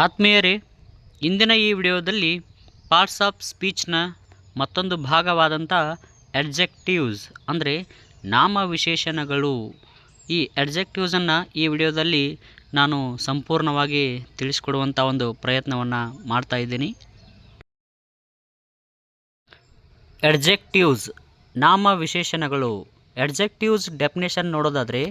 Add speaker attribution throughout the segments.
Speaker 1: ಆತ್ಮೀಯರೇ, ಇಂದಿನ ಈ ವಿಡಿಯೋದಲ್ಲಿ ಪಾರ್ಟ್ಸ್ ಆಫ್ ಸ್ಪೀಚ್ನ ಮತ್ತೊಂದು ಭಾಗವಾದಂಥ ಎಡ್ಜೆಕ್ಟಿವ್ಸ್ ಅಂದರೆ ನಾಮವಿಶೇಷಣಗಳು. ಈ ಎಡ್ಜೆಕ್ಟಿವ್ಸನ್ನು ಈ ವಿಡಿಯೋದಲ್ಲಿ ನಾನು ಸಂಪೂರ್ಣವಾಗಿ ತಿಳಿಸ್ಕೊಡುವಂಥ ಒಂದು ಪ್ರಯತ್ನವನ್ನು ಮಾಡ್ತಾ ಇದ್ದೀನಿ. ಎಡ್ಜೆಕ್ಟಿವ್ಸ್ ನಾಮವಿಶೇಷಣಗಳು. ಎಡ್ಜೆಕ್ಟಿವ್ಸ್ ಡೆಫಿನೇಷನ್ ನೋಡೋದಾದರೆ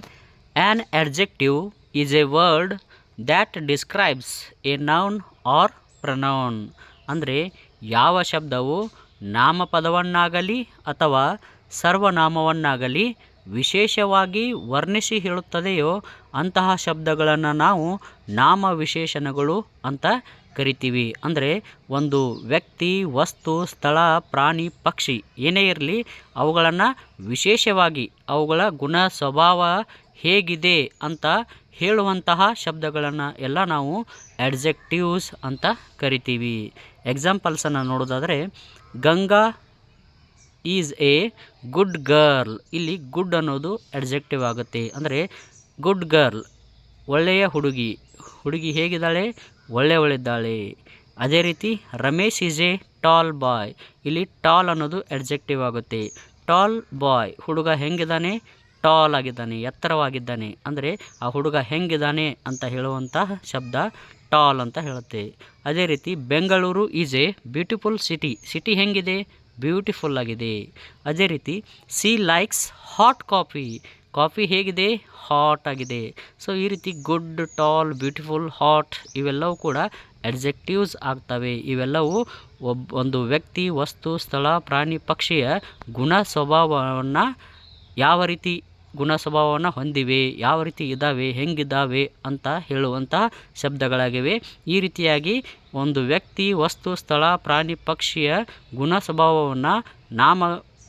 Speaker 1: an adjective is a word that describes a noun or pronoun ಅಂದರೆ ಯಾವ ಶಬ್ದವು ನಾಮಪದವನ್ನಾಗಲಿ ಅಥವಾ ಸರ್ವನಾಮವನ್ನಾಗಲಿ ವಿಶೇಷವಾಗಿ ವರ್ಣಿಸಿ ಹೇಳುತ್ತದೆಯೋ ಅಂತಹ ಶಬ್ದಗಳನ್ನು ನಾವು ನಾಮ ವಿಶೇಷಣಗಳು ಅಂತ ಕರಿತೀವಿ. ಅಂದರೆ ಒಂದು ವ್ಯಕ್ತಿ, ವಸ್ತು, ಸ್ಥಳ, ಪ್ರಾಣಿ, ಪಕ್ಷಿ ಏನೇ ಇರಲಿ ಅವುಗಳನ್ನು ವಿಶೇಷವಾಗಿ ಅವುಗಳ ಗುಣ, ಸ್ವಭಾವ ಹೇಗಿದೆ ಅಂತ ಹೇಳುವಂತಹ ಶಬ್ದಗಳನ್ನು ಎಲ್ಲ ನಾವು ಎಡ್ಜೆಕ್ಟಿವ್ಸ್ ಅಂತ ಕರಿತೀವಿ. ಎಕ್ಸಾಂಪಲ್ಸನ್ನು ನೋಡೋದಾದರೆ Ganga is a good girl ಇಲ್ಲಿ ಗುಡ್ ಅನ್ನೋದು ಎಡ್ಜೆಕ್ಟಿವ್ ಆಗುತ್ತೆ. ಅಂದರೆ ಗುಡ್ ಗರ್ಲ್ ಒಳ್ಳೆಯ ಹುಡುಗಿ. ಹುಡುಗಿ ಹೇಗಿದ್ದಾಳೆ? ಒಳ್ಳೆಯವಳಿದ್ದಾಳೆ. ಅದೇ ರೀತಿ, Ramesh is a tall boy ಇಲ್ಲಿ ಟಾಲ್ ಅನ್ನೋದು ಎಡ್ಜೆಕ್ಟಿವ್ ಆಗುತ್ತೆ. ಟಾಲ್ ಬಾಯ್ ಹುಡುಗ ಹೆಂಗಿದ್ದಾನೆ? ಟಾಲ್ ಆಗಿದ್ದಾನೆ ಎತ್ತರವಾಗಿದ್ದಾನೆ. ಅಂದರೆ ಆ ಹುಡುಗ ಹೆಂಗಿದ್ದಾನೆ ಅಂತ ಹೇಳುವಂತಹ ಶಬ್ದ ಟಾಲ್ ಅಂತ ಹೇಳುತ್ತೆ. ಅದೇ ರೀತಿ Bengaluru is a beautiful city city ಹೆಂಗಿದೆ? ಬ್ಯೂಟಿಫುಲ್ ಆಗಿದೆ. ಅದೇ ರೀತಿ she likes hot coffee coffee ಹೇಗಿದೆ? ಹಾಟ್ ಆಗಿದೆ. ಸೊ ಈ ರೀತಿ ಗುಡ್ ಟಾಲ್ ಬ್ಯೂಟಿಫುಲ್ ಹಾಟ್ ಇವೆಲ್ಲವೂ ಕೂಡ ಎಡ್ಜೆಕ್ಟಿವ್ಸ್ ಆಗ್ತವೆ. ಇವೆಲ್ಲವೂ ಒಬ್ಬ ಒಂದು ವ್ಯಕ್ತಿ, ವಸ್ತು, ಸ್ಥಳ, ಪ್ರಾಣಿ, ಪಕ್ಷಿಯ ಗುಣ ಸ್ವಭಾವವನ್ನು ಯಾವ ರೀತಿ ಗುಣ ಸ್ವಭಾವವನ್ನು ಹೊಂದಿವೆ. ಯಾವ ರೀತಿ ಇದ್ದಾವೆ, ಹೆಂಗಿದ್ದಾವೆ ಅಂತ ಹೇಳುವಂತಹ ಶಬ್ದಗಳಾಗಿವೆ. ಈ ರೀತಿಯಾಗಿ ಒಂದು ವ್ಯಕ್ತಿ, ವಸ್ತು, ಸ್ಥಳ, ಪ್ರಾಣಿ, ಪಕ್ಷಿಯ ಗುಣ ಸ್ವಭಾವವನ್ನು ನಾಮ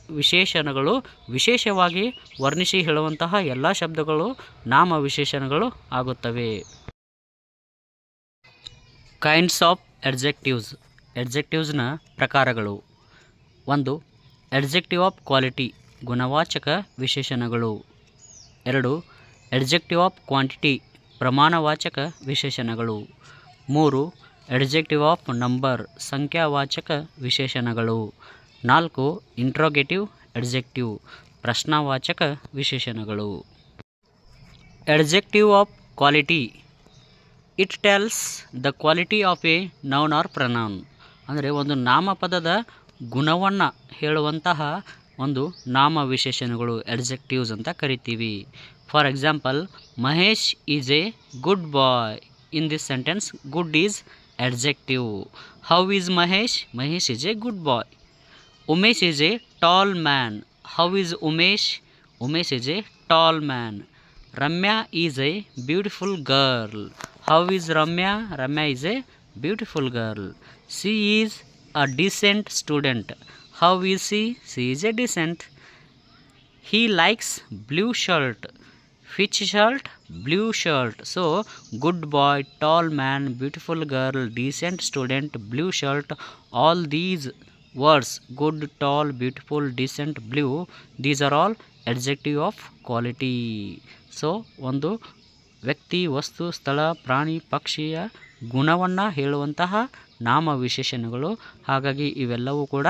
Speaker 1: ವಿಶೇಷಣಗಳು ವಿಶೇಷವಾಗಿ ವರ್ಣಿಸಿ ಹೇಳುವಂತಹ ಎಲ್ಲ ಶಬ್ದಗಳು ನಾಮ ವಿಶೇಷಣಗಳು ಆಗುತ್ತವೆ. ಕೈಂಡ್ಸ್ ಆಫ್ ಎಡ್ಜೆಕ್ಟಿವ್ಸ್ ಎಡ್ಜೆಕ್ಟಿವ್ಸ್ನ ಪ್ರಕಾರಗಳು. ಒಂದು ಎಡ್ಜೆಕ್ಟಿವ್ ಆಫ್ ಕ್ವಾಲಿಟಿ ಗುಣವಾಚಕ ವಿಶೇಷಣಗಳು. ಎರಡು ಎಡ್ಜೆಕ್ಟಿವ್ ಆಫ್ ಕ್ವಾಂಟಿಟಿ ಪ್ರಮಾಣವಾಚಕ ವಿಶೇಷಣಗಳು. ಮೂರು ಎಡ್ಜೆಕ್ಟಿವ್ ಆಫ್ ನಂಬರ್ ಸಂಖ್ಯಾವಾಚಕ ವಿಶೇಷಣಗಳು. ನಾಲ್ಕು ಇಂಟ್ರೋಗೇಟಿವ್ ಎಡ್ಜೆಕ್ಟಿವ್ ಪ್ರಶ್ನಾವಾಚಕ ವಿಶೇಷಣಗಳು. Adjective of quality it tells the quality of a noun or pronoun ಅಂದರೆ ಒಂದು ನಾಮಪದದ ಗುಣವನ್ನು ಹೇಳುವಂತಹ ಒಂದು ನಾಮ ವಿಶೇಷಣಗಳು ಎಡ್ಜೆಕ್ಟಿವ್ಸ್ ಅಂತ ಕರಿತೀವಿ. For example Mahesh is a good boy in this sentence good is adjective how is Mahesh? Mahesh is a good boy Umesh is a tall man how is Umesh? Umesh is a tall man Ramya is a beautiful girl how is Ramya? Ramya is a beautiful girl she is a decent student how we see she is a decent he likes blue shirt which shirt blue shirt so good boy tall man beautiful girl decent student blue shirt all these words good tall beautiful decent blue these are all adjective of quality So, ಒಂದು ವ್ಯಕ್ತಿ ವಸ್ತು ಸ್ಥಳ ಪ್ರಾಣಿ ಪಕ್ಷಿಯ ಗುಣವನ್ನು ಹೇಳುವಂತಹ ನಾಮ ವಿಶೇಷಣಗಳು ಹಾಗಾಗಿ ಇವೆಲ್ಲವೂ ಕೂಡ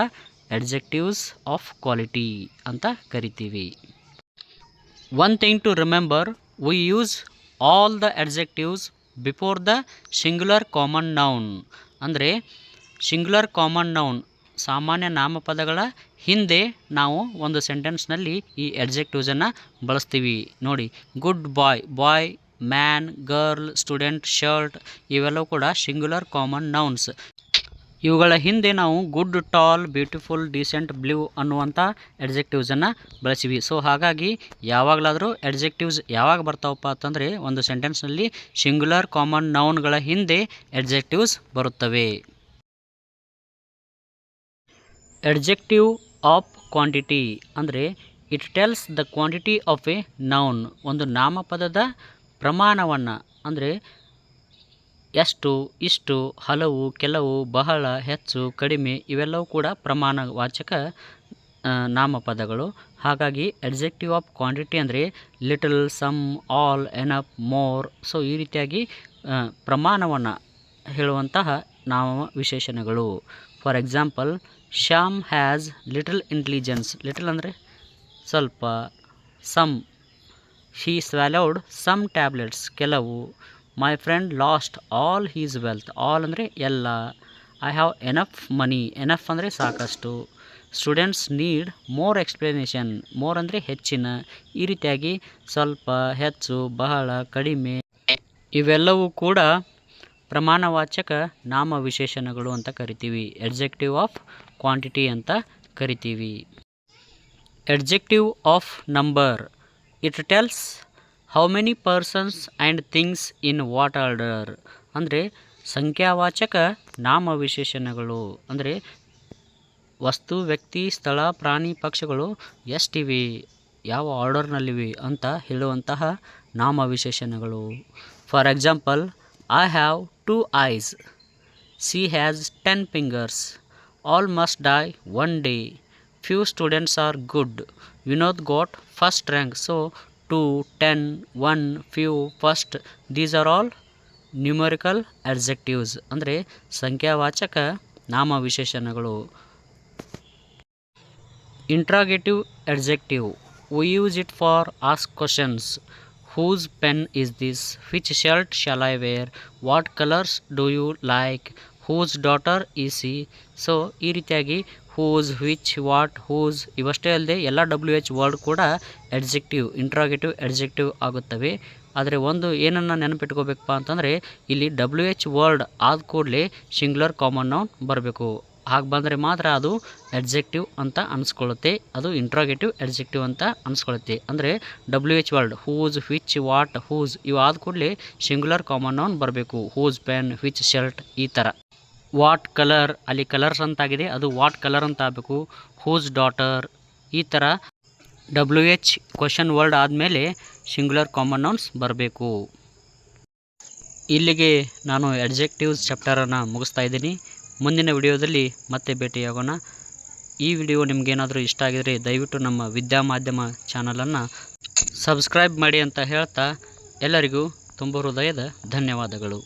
Speaker 1: ಎಡ್ಜೆಕ್ಟಿವ್ಸ್ ಆಫ್ ಕ್ವಾಲಿಟಿ ಅಂತ ಕರಿತೀವಿ. One thing to remember we use all the adjectives before the singular common noun ಅಂದರೆ ಸಿಂಗ್ಯುಲರ್ ಕಾಮನ್ ನೌನ್ ಸಾಮಾನ್ಯ ನಾಮಪದಗಳ ಹಿಂದೆ ನಾವು ಒಂದು ಸೆಂಟೆನ್ಸ್ನಲ್ಲಿ ಈ ಎಡ್ಜೆಕ್ಟಿವ್ಸನ್ನು ಬಳಸ್ತೀವಿ. ನೋಡಿ good boy boy man girl student shirt ಇವೆಲ್ಲವೂ ಕೂಡ ಸಿಂಗ್ಯುಲರ್ ಕಾಮನ್ ನೌನ್ಸ್ ಇವುಗಳ ಹಿಂದೆ ನಾವು good tall beautiful decent blue ಅನ್ನುವಂಥ ಎಡ್ಜೆಕ್ಟಿವ್ಸನ್ನು ಬಳಸಿವಿ. ಸೊ ಹಾಗಾಗಿ ಯಾವಾಗಲಾದರೂ ಎಡ್ಜೆಕ್ಟಿವ್ಸ್ ಯಾವಾಗ ಬರ್ತಾವಪ್ಪ ಅಂತಂದರೆ ಒಂದು ಸೆಂಟೆನ್ಸ್ನಲ್ಲಿ ಸಿಂಗ್ಯುಲರ್ ಕಾಮನ್ ನೌನ್ಗಳ ಹಿಂದೆ ಎಡ್ಜೆಕ್ಟಿವ್ಸ್ ಬರುತ್ತವೆ. ಎಡ್ಜೆಕ್ಟಿವ್ ಆಫ್ ಕ್ವಾಂಟಿಟಿ ಅಂದರೆ it tells the quantity of a noun ಒಂದು ನಾಮಪದದ ಪ್ರಮಾಣವನ್ನು ಅಂದರೆ ಎಷ್ಟು, ಇಷ್ಟು, ಹಲವು, ಕೆಲವು, ಬಹಳ ಹೆಚ್ಚು, ಕಡಿಮೆ ಇವೆಲ್ಲವೂ ಕೂಡ ಪ್ರಮಾಣವಾಚಕ ನಾಮಪದಗಳು. ಹಾಗಾಗಿ ಎಡ್ಜೆಕ್ಟಿವ್ ಆಫ್ ಕ್ವಾಂಟಿಟಿ ಅಂದರೆ little some all enough more so ಈ ರೀತಿಯಾಗಿ ಪ್ರಮಾಣವನ್ನು ಹೇಳುವಂತಹ ನಾಮ ವಿಶೇಷಣಗಳು for example Shyam has little intelligence little ಅಂದರೆ ಸ್ವಲ್ಪ some she swallowed some tablets ಕೆಲವು. My friend lost all his wealth all ಅಂದರೆ ಎಲ್ಲ. I have enough money enough ಅಂದರೆ ಸಾಕಷ್ಟು. Students need more explanation more ಅಂದರೆ ಹೆಚ್ಚಿನ. ಈ ರೀತಿಯಾಗಿ ಸ್ವಲ್ಪ ಹೆಚ್ಚು, ಬಹಳ, ಕಡಿಮೆ. ಇವೆಲ್ಲವೂ ಕೂಡ ಪ್ರಮಾಣವಾಚಕ ನಾಮ ವಿಶೇಷಣಗಳು ಅಂತ ಕರಿತೀವಿ. ಎಡ್ಜೆಕ್ಟಿವ್ ಆಫ್ ಕ್ವಾಂಟಿಟಿ ಅಂತ ಕರಿತೀವಿ. Adjective of number it tells how many persons and things in what order ಅಂದರೆ ಸಂಖ್ಯಾವಾಚಕ ನಾಮವಿಶೇಷಣಗಳು. ಅಂದರೆ ವಸ್ತು, ವ್ಯಕ್ತಿ, ಸ್ಥಳ, ಪ್ರಾಣಿ, ಪಕ್ಷಿಗಳು ಎಷ್ಟಿವೆ? ಯಾವ ಆರ್ಡರ್ನಲ್ಲಿವೆ ಅಂತ ಹೇಳುವಂತಹ ನಾಮವಿಶೇಷಣಗಳು. For example I have two eyes she has ten fingers all must die one day few students are good Vinod got first rank so two, ten, one, few, first, these are all numerical adjectives. ಅಂದರೆ ಸಂಖ್ಯಾವಾಚಕ ನಾಮವಿಶೇಷಣಗಳು. Interrogative adjective. We use it for ask questions whose pen is this which shirt shall I wear what colours do you like whose daughter is she so ಈ ರೀತಿಯಾಗಿ whose which what whose ಇವಷ್ಟೇ ಅಲ್ಲದೆ ಎಲ್ಲ W H word ಕೂಡ adjective interrogative adjective ಆಗುತ್ತವೆ. ಆದರೆ ಒಂದು ಏನನ್ನು ನೆನಪಿಟ್ಕೋಬೇಕಪ್ಪ ಅಂತಂದರೆ, ಇಲ್ಲಿ ಡಬ್ಲ್ಯೂ ಎಚ್ ವರ್ಡ್ ಆದ ಕೂಡಲೇ ಸಿಂಗ್ಯುಲರ್ ಕಾಮನ್ ನೌನ್ ಬರಬೇಕು. ಹಾಗೆ ಬಂದರೆ ಮಾತ್ರ ಅದು ಎಡ್ಜೆಕ್ಟಿವ್ ಅಂತ ಅನಿಸ್ಕೊಳ್ಳುತ್ತೆ. ಅದು ಇಂಟ್ರಾಗೇಟಿವ್ ಎಡ್ಜೆಕ್ಟಿವ್ ಅಂತ ಅನಿಸ್ಕೊಳ್ಳುತ್ತೆ. ಅಂದರೆ W H word whose which what whose ಇವು ಆದ ಕೂಡಲೇ ಸಿಂಗ್ಯುಲರ್ ಕಾಮನ್ ನೌನ್ ಬರಬೇಕು. ಹೂಸ್ ಪ್ಯಾನ್ ವಿಚ್ ಶರ್ಟ್ ಈ ಥರ ವಾಟ್ ಕಲರ್, ಅಲ್ಲಿ ಕಲರ್ಸ್ ಅಂತಾಗಿದೆ, ಅದು ವಾಟ್ ಕಲರ್ ಅಂತ ಆಗಬೇಕು. ಹೂಸ್ ಡಾಟರ್ ಈ ಥರ ಡಬ್ಲ್ಯೂ ಎಚ್ ಕ್ವಶನ್ ವರ್ಡ್ ಆದಮೇಲೆ ಸಿಂಗ್ಯುಲರ್ ಕಾಮನ್ ನೌನ್ಸ್ ಬರಬೇಕು. ಇಲ್ಲಿಗೆ ನಾನು ಎಡ್ಜೆಕ್ಟಿವ್ಸ್ ಚಾಪ್ಟರನ್ನು ಮುಗಿಸ್ತಾ ಇದ್ದೀನಿ. ಮುಂದಿನ ವಿಡಿಯೋದಲ್ಲಿ ಮತ್ತೆ ಭೇಟಿಯಾಗೋಣ. ಈ ವಿಡಿಯೋ ನಿಮಗೇನಾದರೂ ಇಷ್ಟ ಆಗಿದರೆ ದಯವಿಟ್ಟು ನಮ್ಮ ವಿದ್ಯಾ ಮಾಧ್ಯಮ ಚಾನಲನ್ನು ಸಬ್ಸ್ಕ್ರೈಬ್ ಮಾಡಿ ಅಂತ ಹೇಳ್ತಾ ಎಲ್ಲರಿಗೂ ತುಂಬ ಹೃದಯದ ಧನ್ಯವಾದಗಳು.